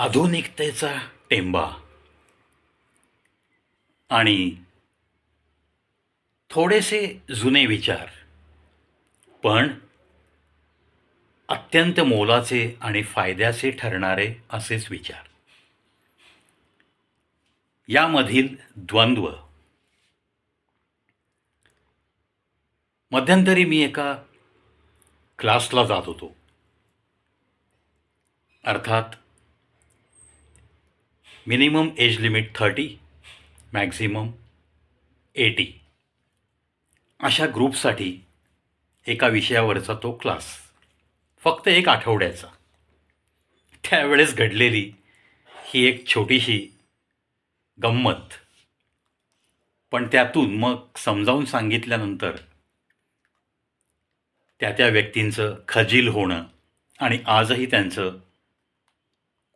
आधुनिकतेचा टेंबा. आणि थोडेसे जुने विचार. पण अत्यंत मोलाचे आणि फायद्याचे ठरणारे असेच विचार. यामधील द्वंद्व. मध्यंतरी मी एका क्लासला जात होतो. अर्थात minimum age limit thirty maximum eighty. अशा ग्रुपसाठी एका विषयावरचा तो क्लास. फक्त एक आठवड्याचा. त्यावेळेस घडलेली ही एक छोटीशी गंमत. पण त्यातून मग समजावून सांगितल्यानंतर त्या त्या व्यक्तींचं खजील होणं आणि आजही त्यांचं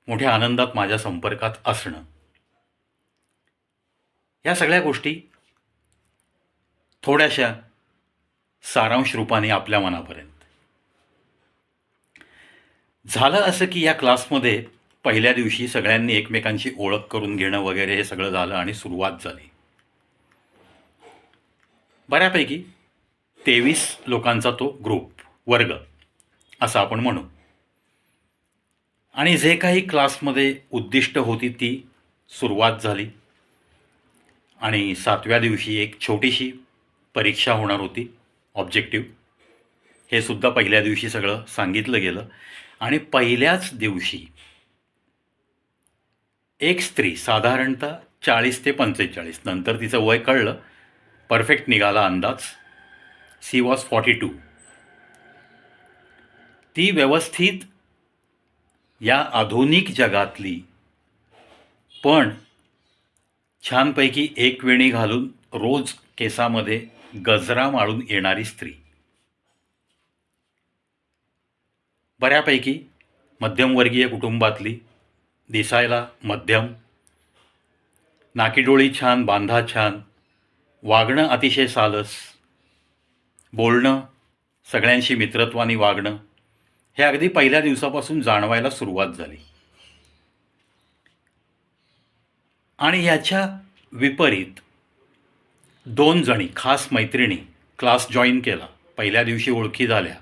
मोठ्या आनंदात माझ्या संपर्कात असणं. या सगळ्या गोष्टी थोड्याशा सारांश रूपाने आपल्या मनापर्यंत. झालं असं की या क्लासमध्ये पहिल्या दिवशी सगळ्यांनी एकमेकांची ओळख करून घेणं वगैरे हे सगळं झालं आणि सुरुवात झाली. बऱ्यापैकी तेवीस लोकांचा तो ग्रुप वर्ग असं आपण म्हणू. आणि जे काही क्लासमध्ये उद्दिष्ट होती ती सुरुवात झाली. आणि सातव्या दिवशी एक छोटीशी परीक्षा होणार होती ऑब्जेक्टिव्ह. हे सुद्धा पहिल्या दिवशी सगळं सांगितलं गेलं. आणि पहिल्याच दिवशी एक स्त्री साधारणतः चाळीस ते पंचेचाळीस नंतर तिचं वय कळलं. परफेक्ट निघाला अंदाज. She was forty two. ती व्यवस्थित या आधुनिक जगातली. पण छानपैकी एक वेणी घालून रोज केसामध्ये गजरा माळून येणारी स्त्री. बऱ्यापैकी मध्यमवर्गीय कुटुंबातली दिसायला मध्यम नाकीडोळी छान बांधा छान वागणं अतिशय सालस बोलणं सगळ्यांशी मित्रत्वाने वागणं हे अगदी पहिल्या दिवसापासून जाणवायला सुरुवात झाली. आणि याच्या विपरीत दोन जणी खास मैत्रिणी क्लास जॉईन केला. पहिल्या दिवशी ओळखी झाल्या.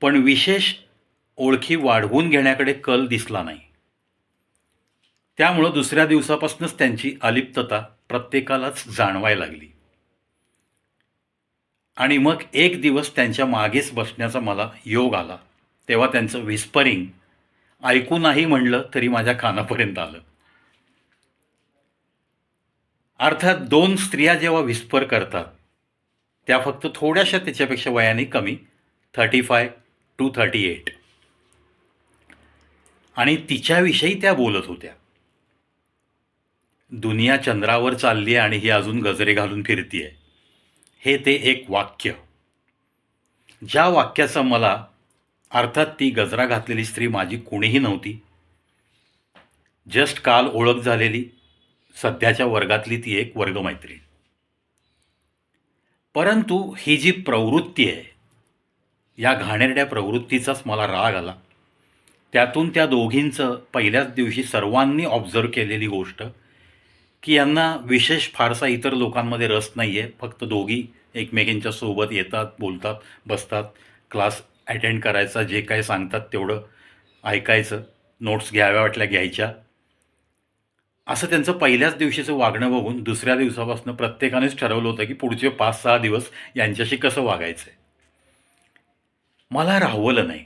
पण विशेष ओळखी वाढवून घेण्याकडे कल दिसला नाही. त्यामुळं दुसऱ्या दिवसापासूनच त्यांची अलिप्तता प्रत्येकालाच जाणवायला लागली. आणि मग एक दिवस त्यांच्या मागेच बसण्याचा मला योग आला. तेव्हा त्यांचं विस्परिंग ऐकू नाही म्हणलं तरी माझ्या कानापर्यंत आलं. अर्थात दोन स्त्रिया जेव्हा विस्पर करतात त्या फक्त थोड्याशा त्याच्यापेक्षा वयाने कमी thirty five to thirty eight आणि तिच्याविषयी त्या बोलत होत्या. दुनिया चंद्रावर चालली आहे आणि ही अजून गजरे घालून फिरतीये. हे ते एक वाक्य. ज्या वाक्याचं मला अर्थात ती गजरा घातलेली स्त्री माझी कुणीही नव्हती. जस्ट काल ओळख झालेली सध्याच्या वर्गातली ती एक वर्गमैत्रीण परंतु ही जी प्रवृत्ती आहे या घाणेरड्या प्रवृत्तीचाच मला राग आला. त्यातून त्या दोघींचं पहिल्याच दिवशी सर्वांनी ऑब्झर्व केलेली गोष्ट की यांना विशेष फारसा इतर लोकांमध्ये रस नाही आहे फक्त दोघी एकमेकींच्या सोबत येतात बोलतात बसतात. क्लास अटेंड करायचा जे काय सांगतात तेवढं ऐकायचं नोट्स घ्याव्या वाटल्या घ्यायच्या. असं त्यांचं पहिल्याच दिवशीचं वागणं बघून दुसऱ्या दिवसापासून प्रत्येकानेच ठरवलं होतं की पुढचे पाच सहा दिवस यांच्याशी कसं वागायचं आहे मला राहवलं नाही.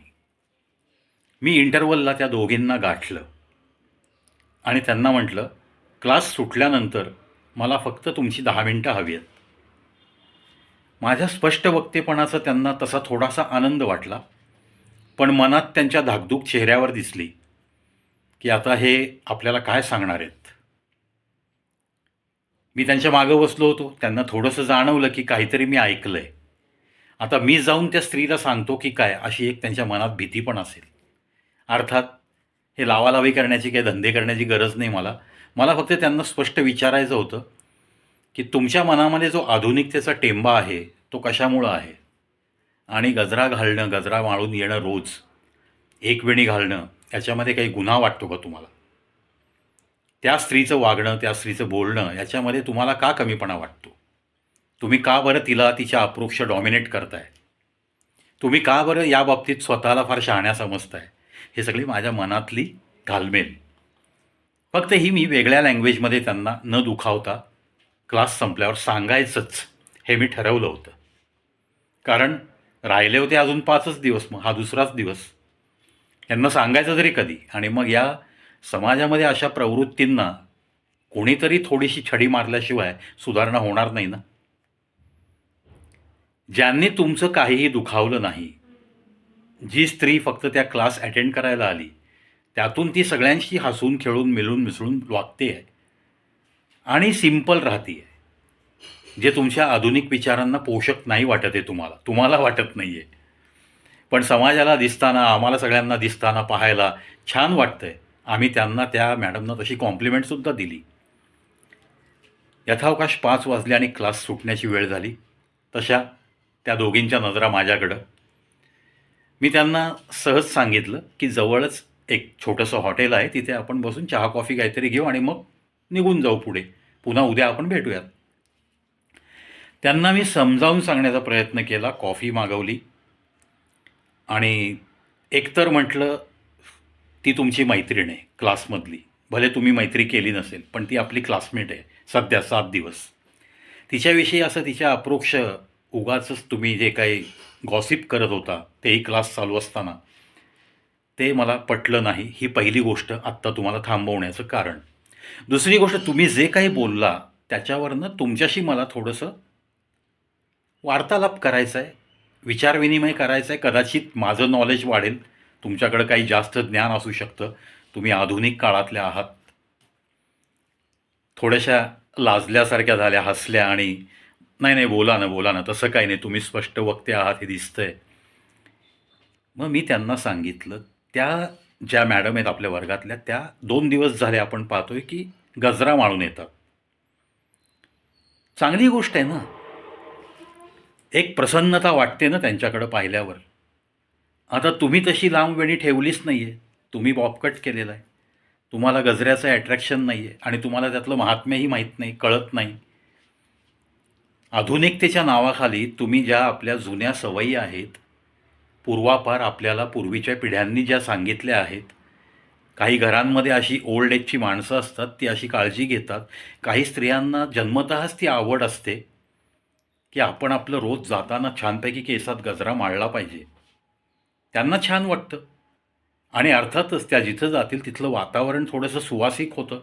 मी इंटरवलला त्या दोघींना गाठलं. आणि त्यांना म्हटलं क्लास सुटल्यानंतर मला फक्त तुमची दहा मिनटं हवी आहेत माझ्या स्पष्ट वक्तेपणाचा त्यांना तसा थोडासा आनंद वाटला पण मनात त्यांच्या धाकधूक चेहऱ्यावर दिसली की आता हे आपल्याला काय सांगणार आहेत. मी त्यांच्या मागं बसलो होतो त्यांना थोडंसं जाणवलं की काहीतरी मी ऐकलं आहे आता मी जाऊन त्या स्त्रीला सांगतो की काय अशी एक त्यांच्या मनात भीती पण असेल. अर्थात हे लावालावी करण्याची काही धंदे करण्याची गरज नाही मला मला फक्त त्यांना स्पष्ट विचारायचं होतं की तुमच्या मनामध्ये जो आधुनिकतेचा टेंबा आहे तो कशामुळं आहे? आणि गजरा घालणं गजरा माळून येणं रोज एक वेणी घालणं याच्यामध्ये काही गुन्हा वाटतो का तुम्हाला? त्या स्त्रीचं वागणं त्या स्त्रीचं बोलणं याच्यामध्ये तुम्हाला का कमीपणा वाटतो? तुम्ही का बरं तिला तिच्या अप्रोक्ष डॉमिनेट करताय? तुम्ही का बरं या बाबतीत स्वतःला फार शहाण्या समजताय? हे सगळी माझ्या मनातली घालमेल. फक्त ही मी वेगळ्या लँग्वेजमध्ये त्यांना न दुखावता क्लास संपल्यावर सांगायचंच हे मी ठरवलं होतं. कारण राहिले होते अजून पाचच दिवस मग हा दुसराच दिवस. यांना सांगायचं तरी कधी आणि मग या समाजामध्ये अशा प्रवृत्तींना कोणीतरी थोडीशी छडी मारल्याशिवाय सुधारणा होणार नाही ना? ज्यांनी तुमचं काहीही दुखावलं नाही जी स्त्री फक्त त्या क्लास अटेंड करायला आली त्यातून ती सगळ्यांशी हसून खेळून मिळून मिसळून वागते आहे आणि सिंपल राहते आहे जे तुमच्या आधुनिक विचारांना पोषक नाही वाटत आहे तुम्हाला. तुम्हाला वाटत नाही आहे पण समाजाला दिसताना आम्हाला सगळ्यांना दिसताना पाहायला छान वाटतंय. आम्ही त्यांना त्या मॅडमना तशी कॉम्प्लिमेंटसुद्धा दिली. यथावकाश पाच वाजले आणि क्लास सुटण्याची वेळ झाली. तशा त्या दोघींच्या नजरा माझ्याकडं. मी त्यांना सहज सांगितलं की जवळच एक छोटंसं हॉटेल आहे तिथे आपण बसून चहा कॉफी काहीतरी घेऊ आणि मग निघून जाऊ पुढे. पुन्हा उद्या आपण भेटूयात. त्यांना मी समजावून सांगण्याचा प्रयत्न केला कॉफी मागवली. आणि एकतर म्हटलं ती तुमची मैत्रीण आहे क्लासमधली. भले तुम्ही मैत्री केली नसेल पण ती आपली क्लासमेट आहे सध्या सात दिवस. तिच्याविषयी असं तिच्या अप्रोक्ष उगाचच तुम्ही जे काही गॉसिप करत होता तेही क्लास चालू असताना ते मला पटलं नाही. ही पहिली गोष्ट आत्ता तुम्हाला थांबवण्याचं कारण. दुसरी गोष्ट तुम्ही जे काही बोलला त्याच्यावरनं तुमच्याशी मला थोडंसं वार्तालाप करायचा आहे विचारविनिमय करायचा आहे कदाचित माझं नॉलेज वाढेल. तुमच्याकडं काही जास्त ज्ञान असू शकतं. तुम्ही आधुनिक काळातल्या आहात. थोड्याशा लाजल्यासारख्या झाल्या हसल्या आणि नाही नाही बोला ना बोला ना तसं काही नाही. तुम्ही स्पष्ट वक्ते आहात हे दिसतंय. मग मी त्यांना सांगितलं त्या ज्या मॅडम आहेत आपल्या वर्गातल्या त्या दोन दिवस झाले आपण पाहतोय की गजरा माळून येतात. चांगली गोष्ट आहे ना. एक प्रसन्नता वाटते ना त्यांच्याकडं पाहिल्यावर. आता तुम्ही तशी लांब वेणी ठेवलीच नाही आहे तुम्ही बॉबकट केलेला आहे. तुम्हाला गजऱ्याचं ॲट्रॅक्शन नाही आहे आणि तुम्हाला त्यातलं महात्म्यही माहीत नाही कळत नाही. आधुनिकतेच्या नावाखाली तुम्ही ज्या आपल्या जुन्या सवयी आहेत पूर्वापार आपल्याला पूर्वीच्या पिढ्यांनी ज्या सांगितल्या आहेत काही घरांमध्ये अशी ओल्ड एजची माणसं असतात ती अशी काळजी घेतात. काही स्त्रियांना जन्मतःच ती आवड असते की आपण आपलं रोज जाताना छानपैकी केसात गजरा माळला पाहिजे. त्यांना छान वाटतं. आणि अर्थातच त्या जिथं जातील तिथलं वातावरण थोडंसं सुवासिक होतं.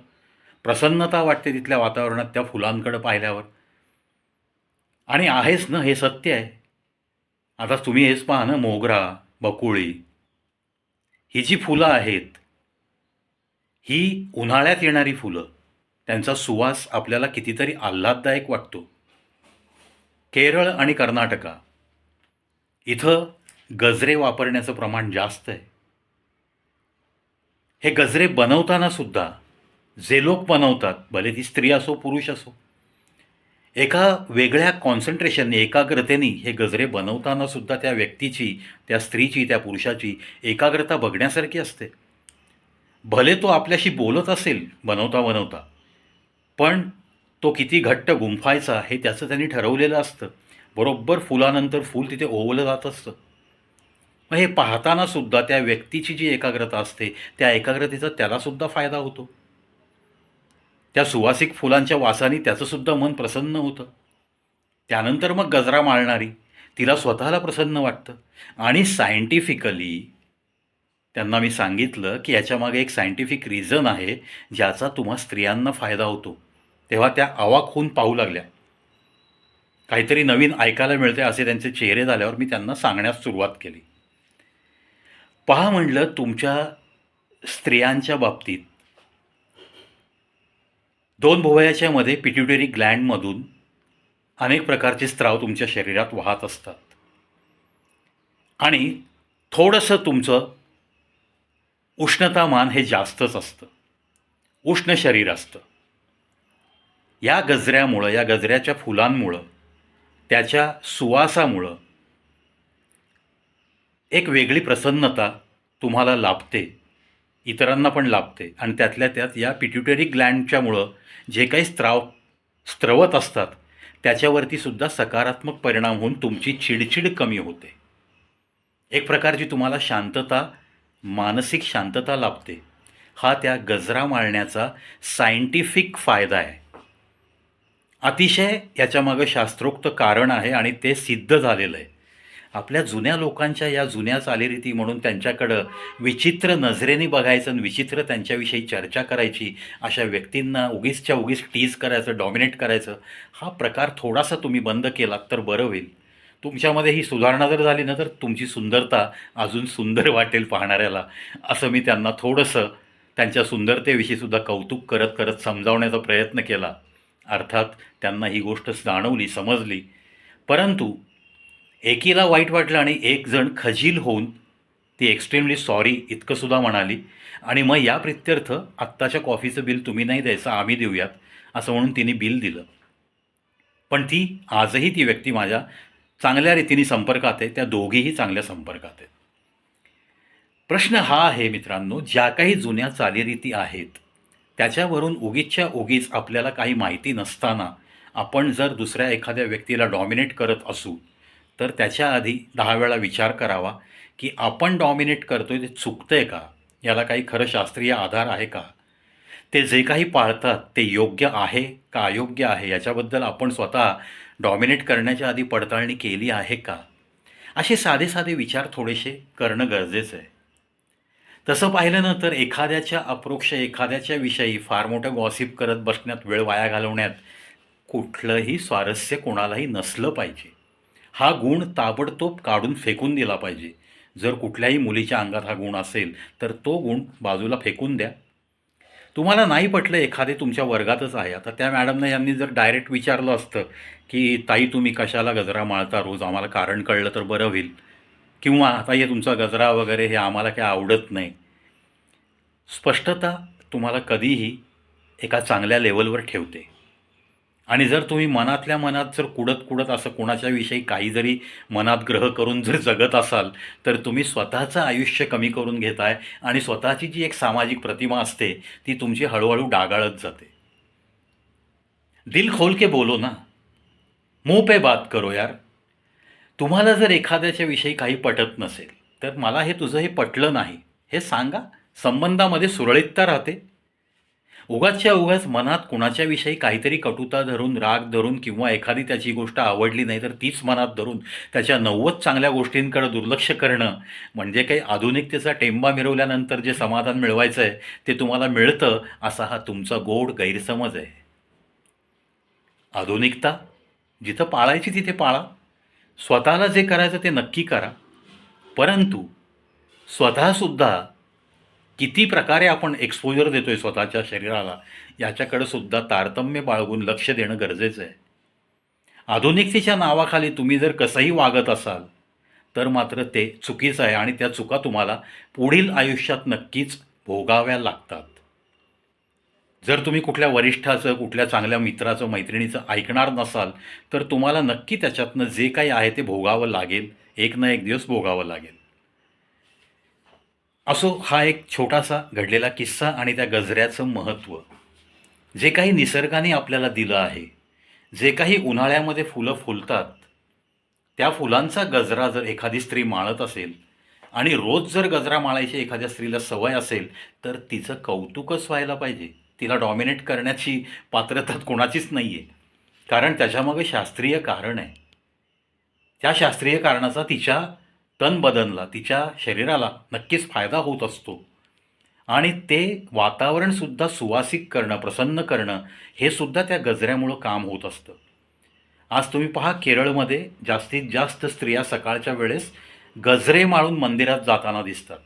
प्रसन्नता वाटते तिथल्या वातावरणात त्या फुलांकडं पाहिल्यावर. आणि आहेच ना हे सत्य आहे. आता तुम्ही हेच पहा ना मोगरा बकुळी. ही जी फुलं आहेत ही उन्हाळ्यात येणारी फुलं त्यांचा सुवास आपल्याला कितीतरी आल्हाददायक वाटतो. केरळ आणि कर्नाटका इथं गजरे वापरण्याचं प्रमाण जास्त आहे. हे गजरे बनवताना सुद्धा जे लोक बनवतात भले ती स्त्री असो पुरुष असो एका वेगळ्या कॉन्सन्ट्रेशनने एकाग्रतेने हे गजरे बनवताना सुद्धा त्या व्यक्तीची त्या स्त्रीची त्या पुरुषाची एकाग्रता बघण्यासारखी असते. भले तो आपल्याशी बोलत असेल बनवता बनवता पण तो किती घट्ट गुंफायचा हे त्याचं त्यांनी ठरवलेलं असतं. बरोबर फुलानंतर फूल तिथे ओवलं जात असतं. मग हे पाहताना सुद्धा त्या व्यक्तीची जी एकाग्रता असते त्या एकाग्रतेचा त्यालासुद्धा फायदा होतो. त्या सुवासिक फुलांच्या वासाने त्याचंसुद्धा मन प्रसन्न होतं. त्यानंतर मग गजरा माळणारी तिला स्वतःला प्रसन्न वाटतं. आणि सायंटिफिकली त्यांना मी सांगितलं की याच्यामागे एक सायंटिफिक रिझन आहे ज्याचा तुम्हा स्त्रियांना फायदा होतो. तेव्हा त्या आवाक होऊन पाहू लागल्या. काहीतरी नवीन ऐकायला मिळते असे त्यांचे चेहरे झाल्यावर मी त्यांना सांगण्यास सुरुवात केली. पहा म्हणलं तुमच्या स्त्रियांच्या बाबतीत दोन भुवयाच्या मध्ये पिट्युटरी ग्लँडमधून अनेक प्रकारचे स्त्राव तुमच्या शरीरात वाहत असतात. आणि थोडंसं तुमचं उष्णतामान हे जास्तच असतं. उष्ण शरीर असतं. या गजऱ्यामुळं या गजऱ्याच्या फुलांमुळं त्याच्या सुवासामुळं एक वेगळी प्रसन्नता तुम्हाला लाभते. इतरांना पण लाभते. आणि त्यातल्या त्यात या पिट्युटरी ग्लँडच्यामुळं जे काही स्त्राव स्त्रवत असतात त्याच्यावरती सुद्धा सकारात्मक परिणाम होऊन तुमची चिडचिड कमी होते. एक प्रकारची तुम्हाला शांतता मानसिक शांतता लाभते. हा त्या गजरा माळण्याचा सायंटिफिक फायदा आहे. अतिशय याच्यामागं शास्त्रोक्त कारण आहे आणि ते सिद्ध झालेलं आहे. आपल्या जुन्या लोकांच्या या जुन्या चालीरीती म्हणून त्यांच्याकडं विचित्र नजरेने बघायचं आणि विचित्र त्यांच्याविषयी चर्चा करायची अशा व्यक्तींना उगीचच्या उगीच टीज करायचं डॉमिनेट करायचं हा प्रकार थोडासा तुम्ही बंद केलात तर बरं होईल. तुमच्यामध्ये ही सुधारणा जर झाली ना तर तुमची सुंदरता अजून सुंदर वाटेल पाहणाऱ्याला. असं मी त्यांना थोडंसं त्यांच्या सुंदरतेविषयीसुद्धा कौतुक करत करत समजावण्याचा प्रयत्न केला. अर्थात त्यांना ही गोष्ट जाणवली समजली. परंतु एकीला वाईट वाटलं आणि एक जण खजील होऊन ती एक्स्ट्रीमली सॉरी इतकंसुद्धा म्हणाली. आणि मग या प्रित्यर्थ आत्ताच्या कॉफीचं बिल तुम्ही नाही द्यायचं आम्ही देऊयात असं म्हणून तिने बिल दिलं. पण ती आजही ती व्यक्ती माझ्या चांगल्या रीतीने संपर्कात आहे त्या दोघीही चांगल्या संपर्कात आहेत. प्रश्न हा आहे मित्रांनो ज्या काही जुन्या चालीरीती आहेत त्याच्यावरून उगीचच्या उगीच आपल्याला काही माहिती नसताना आपण जर दुसऱ्या एखाद्या व्यक्तीला डॉमिनेट करत असू तर त्याच्या आधी दहा वेळा विचार करावा की आपण डॉमिनेट करतोय ते चुकतंय का? याला काही खरं शास्त्रीय आधार आहे का? ते जे काही पाळतात ते योग्य आहे का अयोग्य आहे याच्याबद्दल आपण स्वतः डॉमिनेट करण्याच्या आधी पडताळणी केली आहे का? असे साधे साधे विचार थोडेसे करणं गरजेचं आहे. तसं पाहिलं ना तर एखाद्याच्या अप्रोक्ष एखाद्याच्या विषयी फार मोठं गॉसिप करत बसण्यात वेळ वाया घालवण्यात कुठलंही स्वारस्य कोणालाही नसलं पाहिजे. हा गुण ताबडतोब काढून फेकून दिला पाहिजे. जर कुठल्याही मुलीच्या अंगात हा गुण असेल तर तो गुण बाजूला फेकून द्या. तुम्हाला नाही पटलं एखादे तुमच्या वर्गातच आहे. आता त्या मॅडमनं यांनी जर डायरेक्ट विचारलं असतं की ताई तुम्ही कशाला गजरा माळता रोज? आम्हाला कारण कळलं तर बरं होईल. किंवा आता हे तुमचा गजरा वगैरे हे आम्हाला काय आवडत नाही. स्पष्टता तुम्हाला कधीही एका चांगल्या लेवलवर ठेवते. आणि जर तुम्ही मनातल्या मनात जर कुडत कुडत असं कोणाच्या विषयी काही जरी मनात ग्रह करून जर जगत असाल तर तुम्ही स्वतःचं आयुष्य कमी करून घेताय आणि स्वतःची जी एक सामाजिक प्रतिमा असते ती तुमची हळूहळू डागाळत जाते. दिल खोल के बोलो ना. मुंह पे बात करो यार. तुम्हाला जर एखाद्याच्या विषयी काही पटत नसेल तर मला हे तुझं हे पटलं नाही. हे सांगा. संबंधामध्ये सुरळीतता राहते. उगाचच्या उगाच मनात कुणाच्याविषयी काहीतरी कटुता धरून राग धरून किंवा एखादी त्याची गोष्ट आवडली नाही तर तीच मनात धरून त्याच्या नव्वद चांगल्या गोष्टींकडे दुर्लक्ष करणं म्हणजे काही आधुनिकतेचा टेंबा मिरवल्यानंतर जे समाधान मिळवायचं आहे ते तुम्हाला मिळतं असा हा तुमचा गोड गैरसमज आहे. आधुनिकता? जिथं पाळायची तिथे पाळा. स्वतःला जे करायचं ते नक्की करा. परंतु स्वतःसुद्धा किती प्रकारे आपण एक्सपोजर देतो आहे स्वतःच्या शरीराला याच्याकडे सुद्धा तारतम्य बाळगून लक्ष देणं गरजेचं आहे. आधुनिकतेच्या नावाखाली तुम्ही जर कसंही वागत असाल तर मात्र ते चुकीचं आहे आणि त्या चुका तुम्हाला पुढील आयुष्यात नक्कीच भोगाव्या लागतात. जर तुम्ही कुठल्या वरिष्ठाचं कुठल्या चांगल्या मित्राचं मैत्रिणीचं ऐकणार नसाल तर तुम्हाला नक्की त्याच्यातनं जे काही आहे ते भोगावं लागेल. एक ना एक दिवस भोगावं लागेल. असो हा एक छोटासा घडलेला किस्सा आणि त्या गजऱ्याचं महत्त्व. जे काही निसर्गाने आपल्याला दिलं आहे जे काही उन्हाळ्यामध्ये फुलं फुलतात त्या फुलांचा गजरा जर एखादी स्त्री माळत असेल आणि रोज जर गजरा माळायची एखाद्या स्त्रीला सवय असेल तर तिचं कौतुकच व्हायला पाहिजे. तिला डॉमिनेट करण्याची पात्रता कोणाचीच नाही आहे कारण त्याच्यामागे शास्त्रीय कारण आहे. त्या शास्त्रीय कारणाचा तिच्या तन बदनला तिच्या शरीराला नक्कीच फायदा होत असतो. आणि ते वातावरणसुद्धा सुवासिक करणं प्रसन्न करणं हे सुद्धा त्या गजऱ्यामुळं काम होत असतं. आज तुम्ही पहा केरळमध्ये जास्तीत जास्त स्त्रिया सकाळच्या वेळेस गजरे माळून मंदिरात जाताना दिसतात.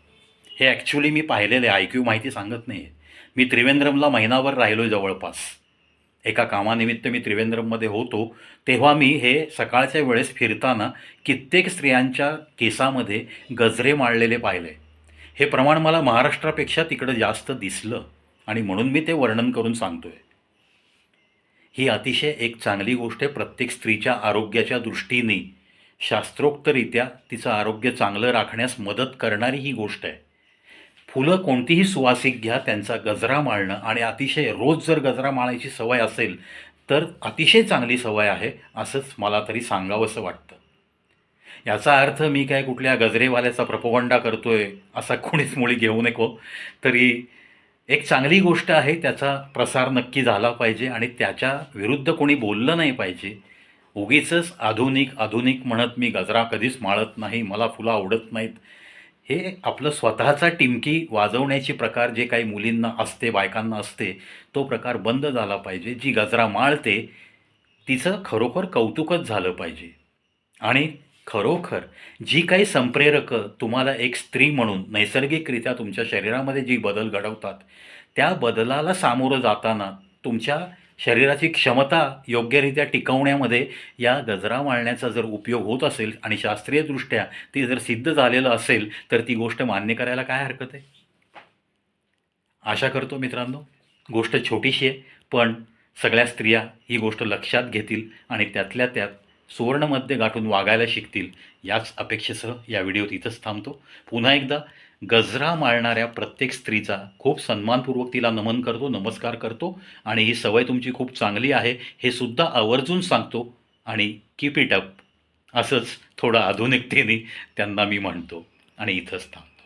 हे ॲक्च्युली मी पाहिलेले ऐक्यू माहिती सांगत नाही आहे मी त्रिवेंद्रमला महिनाभर राहिलो जवळपास. एका कामानिमित्त मी त्रिवेंद्रममध्ये होतो तेव्हा मी हे सकाळच्या वेळेस फिरताना कित्येक स्त्रियांच्या केसामध्ये गजरे माळलेले पाहिले. हे प्रमाण मला महाराष्ट्रापेक्षा तिकडं जास्त दिसलं आणि म्हणून मी ते वर्णन करून सांगतोय. ही अतिशय एक चांगली गोष्ट आहे प्रत्येक स्त्रीच्या आरोग्याच्या दृष्टीने. शास्त्रोक्तरित्या तिचं आरोग्य चांगलं राखण्यास मदत करणारी ही गोष्ट आहे. फुलं कोणतीही सुवासिक घ्या त्यांचा गजरा माळणं. आणि अतिशय रोज जर गजरा माळायची सवय असेल तर अतिशय चांगली सवय आहे असंच मला तरी सांगावंसं वाटतं. याचा अर्थ मी काय कुठल्या गजरेवाल्याचा प्रपोगंडा आहे असा कोणीच मुळी घेऊ नको. तरी एक चांगली गोष्ट आहे त्याचा प्रसार नक्की झाला पाहिजे आणि त्याच्या विरुद्ध कोणी बोललं नाही पाहिजे. उगीच आधुनिक आधुनिक म्हणत मी गजरा कधीच माळत नाही मला फुलं आवडत नाहीत. हे आपलं स्वतःचा टिमकी वाजवण्याचे प्रकार जे काही मुलींना असते बायकांना असते तो प्रकार बंद झाला पाहिजे. जी गजरा माळते तिचं खरोखर कौतुकच झालं पाहिजे. आणि खरोखर जी काही संप्रेरकं तुम्हाला एक स्त्री म्हणून नैसर्गिकरित्या तुमच्या शरीरामध्ये जी बदल घडवतात त्या बदलाला सामोरं जाताना तुमच्या शरीराची क्षमता योग्यरित्या टिकवण्यामध्ये या गजरा माळण्याचा जर उपयोग होत असेल आणि शास्त्रीयदृष्ट्या ते जर सिद्ध झालेलं असेल तर ती गोष्ट मान्य करायला काय हरकत आहे? आशा करतो मित्रांनो गोष्ट छोटीशी आहे पण सगळ्या स्त्रिया ही गोष्ट लक्षात घेतील आणि त्यातल्या त्यात सुवर्णमध्ये गाठून वागायला शिकतील याच अपेक्षेसह या व्हिडिओत इथंच थांबतो. पुन्हा एकदा गजरा मारणाऱ्या प्रत्येक स्त्रीचा खूप सन्मानपूर्वक तिला नमन करतो नमस्कार करतो आणि ही सवय तुमची खूप चांगली आहे हे सुद्धा आवर्जून सांगतो आणि कीप इट अप असंच थोडं आधुनिकतेने त्यांना मी म्हणतो आणि इथंच थांब